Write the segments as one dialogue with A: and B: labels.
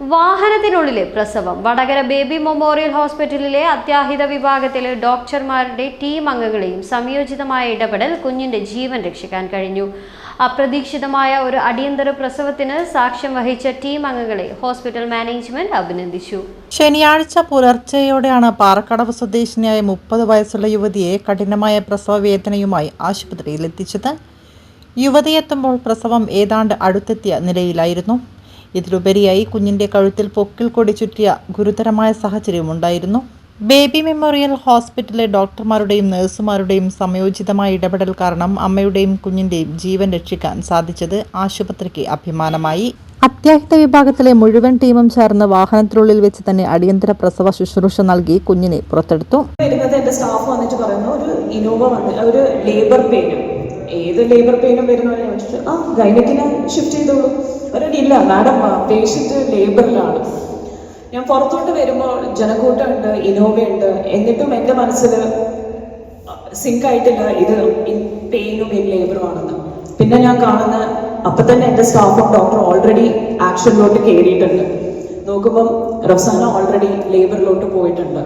A: വാഹനത്തിനുള്ളിലെ പ്രസവം. Vadakara baby memorial ഹോസ്പിറ്റലിലെ അത്യാഹിത വിഭാഗത്തിലെ ഡോക്ടർമാരുടെ ടീം അംഗങ്ങളെയും സംയോജിതമായ ഇടപെടൽ കുഞ്ഞിന്റെ ജീവൻ രക്ഷിക്കാൻ കഴിഞ്ഞു. അപ്രതീക്ഷിതമായ ഒരു അടിയന്തര പ്രസവത്തിന് സാക്ഷ്യം വഹിച്ച ടീം അംഗങ്ങളെ ഹോസ്പിറ്റൽ മാനേജ്മെന്റ് അഭിനന്ദിച്ചു.
B: ശനിയാഴ്ച പുലർച്ചെയോടെയാണ് പാറക്കടവ് സ്വദേശിനിയായ മുപ്പത് വയസ്സുള്ള യുവതിയെ കഠിനമായ പ്രസവ വേദനയുമായി ആശുപത്രിയിൽ എത്തിച്ചത് യുവതിയെത്തുമ്പോൾ പ്രസവം ഏതാണ്ട് അടുത്തെത്തിയ നിലയിലായിരുന്നു. ഇതിലുപരിയായി കുഞ്ഞിന്റെ കഴുത്തിൽ പൊക്കിൽ കൊടി ചുറ്റിയ ഗുരുതരമായ സാഹചര്യമുണ്ടായിരുന്നു ബേബി മെമ്മോറിയൽ ഹോസ്പിറ്റലിലെ ഡോക്ടർമാരുടെയും നഴ്സുമാരുടെയും സംയോജിതമായ ഇടപെടൽ കാരണം അമ്മയുടെയും കുഞ്ഞിന്റെയും ജീവൻ രക്ഷിക്കാൻ സാധിച്ചത് ആശുപത്രിക്ക് അഭിമാനമായി. അത്യാഹിത വിഭാഗത്തിലെ മുഴുവൻ ടീമും ചേർന്ന് വാഹനത്തിനുള്ളിൽ വെച്ച് തന്നെ അടിയന്തര പ്രസവ ശുശ്രൂഷ നൽകി കുഞ്ഞിനെ പുറത്തെടുത്തു.
C: സ്റ്റാഫ് വന്നിട്ട് പറയുന്നു ഒരു ഇനോവ ഒരു ലേബർ പെയിനും ഏത് ലേബർ പെയിനും വരുന്നവരെ ഞാൻ ചോദിച്ചു ആ ഗൈനക്കിനെ ഷിഫ്റ്റ് ചെയ്തോളൂ. അവരോട് ഇല്ല മാഡം പേഷ്യന്റ് ലേബറിലാണ് ഞാൻ പുറത്തോട്ട് വരുമ്പോൾ ജനക്കൂട്ടമുണ്ട് ഇനോവയുണ്ട് എന്നിട്ടും എന്റെ മനസ്സിൽ സിങ്ക് ആയിട്ടില്ല ഇത് പെയിനും ഇൻ ലേബറും ആണെന്ന്. പിന്നെ ഞാൻ കാണുന്ന അപ്പൊ തന്നെ എന്റെ സ്റ്റാഫും ഡോക്ടർ ഓൾറെഡി ആക്ഷനിലോട്ട് കയറിയിട്ടുണ്ട് നോക്കുമ്പം റസാന ഓൾറെഡി ലേബറിലോട്ട് പോയിട്ടുണ്ട്.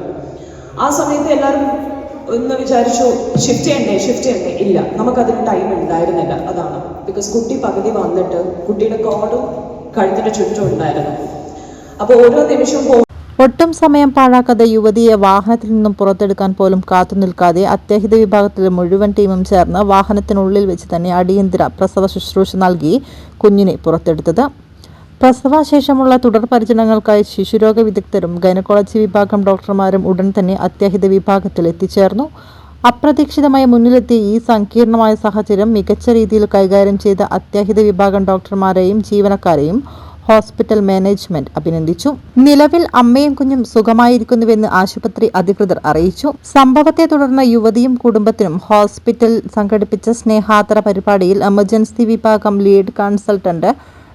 C: ആ സമയത്ത് എല്ലാവരും ഒന്ന് വിചാരിച്ചു ഷിഫ്റ്റ് ചെയ്യണ്ടേ ഷിഫ്റ്റ് ചെയ്യണ്ടേ? ഇല്ല നമുക്കതിന് ടൈം ഉണ്ടായിരുന്നില്ല. അതാണ്. ബിക്കോസ് കുട്ടി പകുതി വന്നിട്ട് കുട്ടിയുടെ കോടും കഴുത്തിന്റെ ചുറ്റും ഉണ്ടായിരുന്നു. അപ്പോൾ ഓരോ നിമിഷം
B: ഒട്ടും സമയം പാഴാക്കാതെ യുവതിയെ വാഹനത്തിൽ നിന്നും പുറത്തെടുക്കാൻ പോലും കാത്തു നിൽക്കാതെ അത്യാഹിത വിഭാഗത്തിലെ മുഴുവൻ ടീമും ചേർന്ന് വാഹനത്തിനുള്ളിൽ വെച്ച് തന്നെ അടിയന്തര പ്രസവ ശുശ്രൂഷ നൽകി കുഞ്ഞിനെ പുറത്തെടുത്തത്. പ്രസവശേഷമുള്ള തുടർ പരിചരണങ്ങൾക്കായി ശിശുരോഗ വിദഗ്ധരും ഗൈനക്കോളജി വിഭാഗം ഡോക്ടർമാരും ഉടൻ തന്നെ അത്യാഹിത വിഭാഗത്തിൽ എത്തിച്ചേർന്നു. അപ്രതീക്ഷിതമായി മുന്നിലെത്തിയ ഈ സങ്കീർണമായ സാഹചര്യം മികച്ച രീതിയിൽ കൈകാര്യം ചെയ്ത അത്യാഹിത വിഭാഗം ഡോക്ടർമാരെയും ജീവനക്കാരെയും ഹോസ്പിറ്റൽ മാനേജ്മെന്റ് അഭിനന്ദിച്ചു. നിലവിൽ അമ്മയും കുഞ്ഞും സുഖമായിരിക്കുന്നുവെന്ന് ആശുപത്രി അധികൃതർ അറിയിച്ചു. സംഭവത്തെ തുടർന്ന് യുവതിയും കുടുംബത്തിനും ഹോസ്പിറ്റൽ സംഘടിപ്പിച്ച സ്നേഹാതര പരിപാടിയിൽ എമർജൻസി വിഭാഗം lead consultant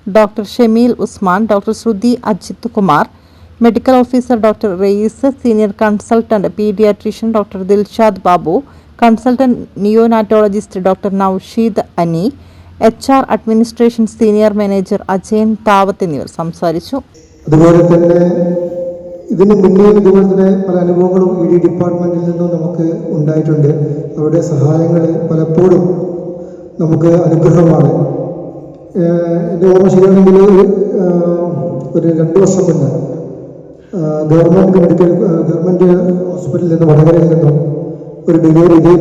B: doctor Shameel Usman doctor Shruthi Ajith Kumar medical officer doctor Rais senior consultant paediatrician doctor Dilshad Babu consultant neonatologist doctor Noushid Ani H R administration senior manager Ajayan Thavath എന്നിവർ സംസാരിച്ചു.
D: അതുപോലെ തന്നെ ഇതിന് മുന്നേ ഇതുപോലെ തന്നെ പല അനുഭവങ്ങളും ഇ ഡി ഡിപ്പാർട്ട്മെന്റിൽ നിന്നും നമുക്ക് ഉണ്ടായിട്ടുണ്ട്. അവരുടെ സഹായങ്ങൾ പലപ്പോഴും നമുക്ക് അനുഗ്രഹമാണ്. എന്റെ ഓർമ്മ ശരിയാണെങ്കിൽ ഒരു രണ്ട് വർഷം മുന്നേ ഗവൺമെന്റ് മെഡിക്കൽ ഗവൺമെന്റ് ഹോസ്പിറ്റലിൽ നിന്ന് വടകരയിൽ നിന്നും ഒരു ഡെലിവറി ഇതേ